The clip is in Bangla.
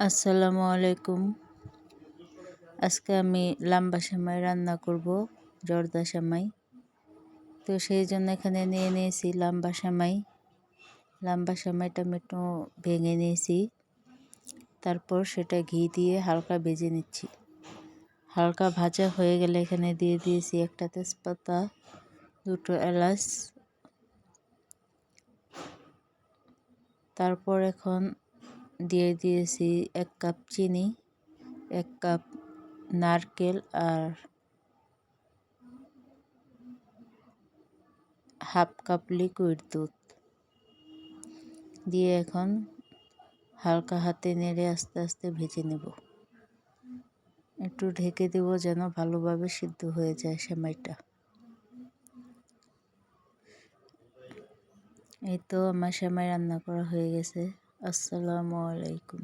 আসসালামু আলাইকুম আজকে আমি লাম্বা সেমাই রান্না করব, জর্দা সেমাই। তো সেই জন্য এখানে নিয়ে নিয়েছি লাম্বা সেমাই। লাম্বা সেমাইটা আমি একটু ভেঙে নিয়েছি। তারপর সেটা ঘি দিয়ে হালকা ভেজে নিচ্ছি। হালকা ভাজা হয়ে গেলে এখানে দিয়ে দিয়েছি একটা তেজপাতা, দুটো এলাচ। তারপর এখন দিয়ে দিয়েছি এক কাপ চিনি, এক কাপ নারকেল আর হাফ কাপ লিকুইড দুধ। দিয়ে এখন হালকা হাতে নেড়ে আস্তে আস্তে ভেজে নেব। একটু ঢেকে দেব যেন ভালোভাবে সিদ্ধ হয়ে যায় সেমাইটা। এই তো আমার সেমাই রান্না করা হয়ে গেছে। আসসালামু আলাইকুম।